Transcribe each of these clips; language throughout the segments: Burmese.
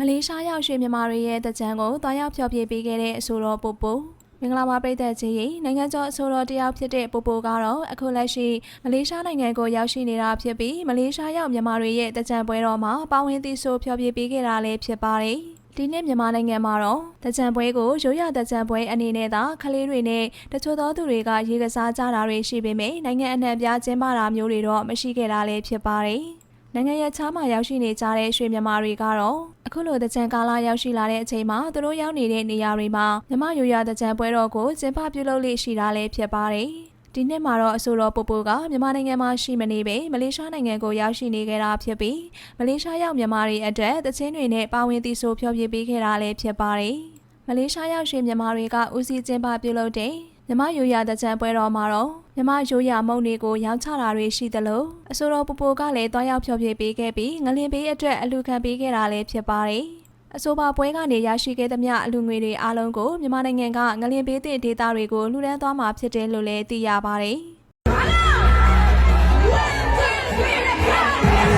မလေးရှားရောက်ရွှေမြန်မာတွေရဲ့တကြံကိုတွားရောက်ဖျော်ဖြေပေးခဲ့တဲ့အဆိုတော်ပိုပိုမင်္ဂလာပါပြည်သက်ကြီးရေနိုင်ငံကျော်အဆိုတော်တယောက်ဖြစ်တဲ့ပိုပိုကတော့အခုလက်ရှိမလေးရှားနိုင်ငံကိုရောက်ရှိနေတာဖြစ်ပြီးမလေးရှားရောက်မြန်မာတွေရဲ့တကြံပွဲတော်မှာပါဝင်သီဆိုဖျော်ဖြေပေးခဲ့တာလည်းဖြစ်ပါတယ်ဒီနေ့မြန်မာနိုင်ငံမှာတော့တကြံပွဲကိုရိုးရတကြံပွဲအနေနဲ့သာကလေးတွေနဲ့တချို့သောသူတွေကရေကစားကြတာတွေရှိပေမယ့်နိုင်ငံအနှံ့အပြားကျင်းပတာမျိုးတွေတော့မရှိခဲ့တာလည်းဖြစ်ပါတယ်။ နိုင်ငံရခြားမှာရောက်ရှိနေကြတဲ့ရွှေမြန်မာတွေကတော့အခုလိုတကြံကာလရောက်ရှိလာတဲ့အချိန်မှာသူတို့ရောက်နေတဲ့နေရာတွေမှာမြမရိုးရတကြံပွဲတော်ကိုကျင်းပပြုလုပ်လေးရှိတာလည်းဖြစ်ပါတယ်။ဒီနှစ်မှာတော့အဆိုတော်ပိုပိုကမြန်မာနိုင်ငံမှာရှိမနေပေမလေးရှားနိုင်ငံကိုရောက်ရှိနေခဲ့တာဖြစ်ပြီးမလေးရှားရောက်မြန်မာတွေအတွက်တချင်းတွေနဲ့ပါဝင်သီဆိုဖျော်ဖြေပေးခဲ့တာလည်းဖြစ်ပါတယ်။မလေးရှားရောက်ရွှေမြန်မာတွေကဦးစီးကျင်းပပြုလုပ်တဲ့ မြမရိုးရတကြံပွဲတော်မှာတော့မြမရိုးရမုံတွေကိုရောင်းချတာတွေရှိသလိုအဆိုတော်ပူပူကလည်းတွားရောက်ဖျော်ဖြေပေးခဲ့ပြီးငလင်ပေးအတွက်အလူခံပေးခဲ့တာလည်းဖြစ်ပါတယ်။အဆိုပါပွဲကနေရရှိခဲ့သမျှအလူငွေတွေအားလုံးကိုမြန်မာနိုင်ငံကငလင်ပေးတဲ့ဒေသတွေကိုလှူဒန်းသွားမှာဖြစ်တယ်လို့လည်းသိရပါတယ်။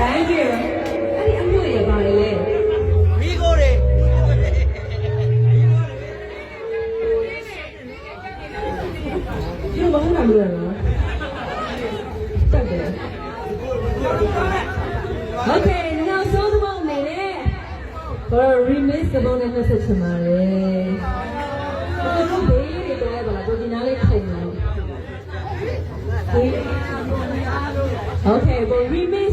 Thank you အဲ့ဒီအမှုရပါလေလေမိကိုတွေဒီဘာမှမလုပ်နော်တက်တယ် Okay နောက်ဆုံးတစ်ပုတ်အနေနဲ့ဘာ remix ကပုံနဲ့နှုတ်ဆက်ချင်ပါတယ်ဒီလိုဘေးတွေပြလိုက်ပါလားကိုဒီနားလေးထိုင်နေ Okay ဘာ remix